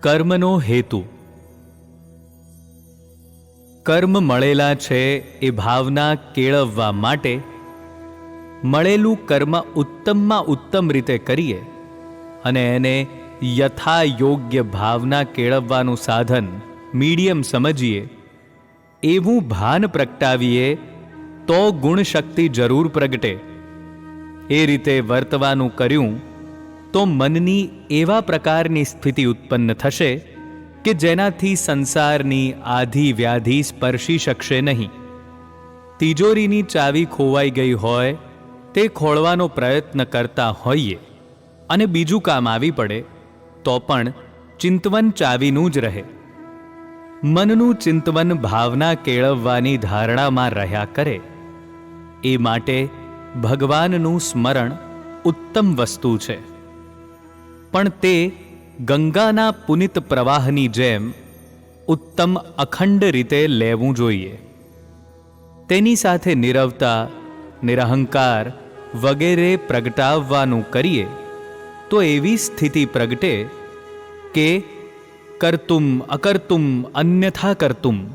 કર્મનો હેતુ. કર્મ મળેલા છે એ ભાવના કેળવવા માટે મળેલું કર્મ ઉત્તમમાં ઉત્તમ રીતે કરીએ અને એને યથા યોગ્ય ભાવના કેળવવાનું સાધન મીડિયમ સમજીએ, એવું ભાન પ્રગટાવીએ તો ગુણશક્તિ જરૂર પ્રગટે. એ રીતે વર્તવાનું કર્યું તો મનની એવા પ્રકારની સ્થિતિ ઉત્પન્ન થશે કે જેનાથી સંસારની આધિ વ્યાધિ સ્પર્શી શકશે નહીં. તિજોરીની ચાવી ખોવાઈ ગઈ હોય, તે ખોળવાનો પ્રયત્ન કરતા હોઈએ અને બીજું કામ આવી પડે, તો પણ ચિંતવન ચાવીનું જ રહે. મનનું ચિંતવન ભાવના કેળવવાની ધારણામાં રહ્યા કરે. એ માટે ભગવાનનું સ્મરણ ઉત્તમ વસ્તુ છે. પણ તે ગંગાના પુનિત પ્રવાહની જેમ ઉત્તમ અખંડ રીતે લેવું જોઈએ. તેની સાથે નિરવતા, નિરહંકાર વગેરે પ્રગટાવવાનું કરીએ, તો એવી સ્થિતિ પ્રગટે કે કરતુમ અકર્તુમ અન્યથા કરતુમ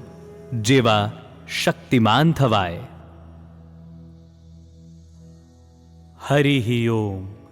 જેવા શક્તિમાન થવાય. હરિ ઓમ.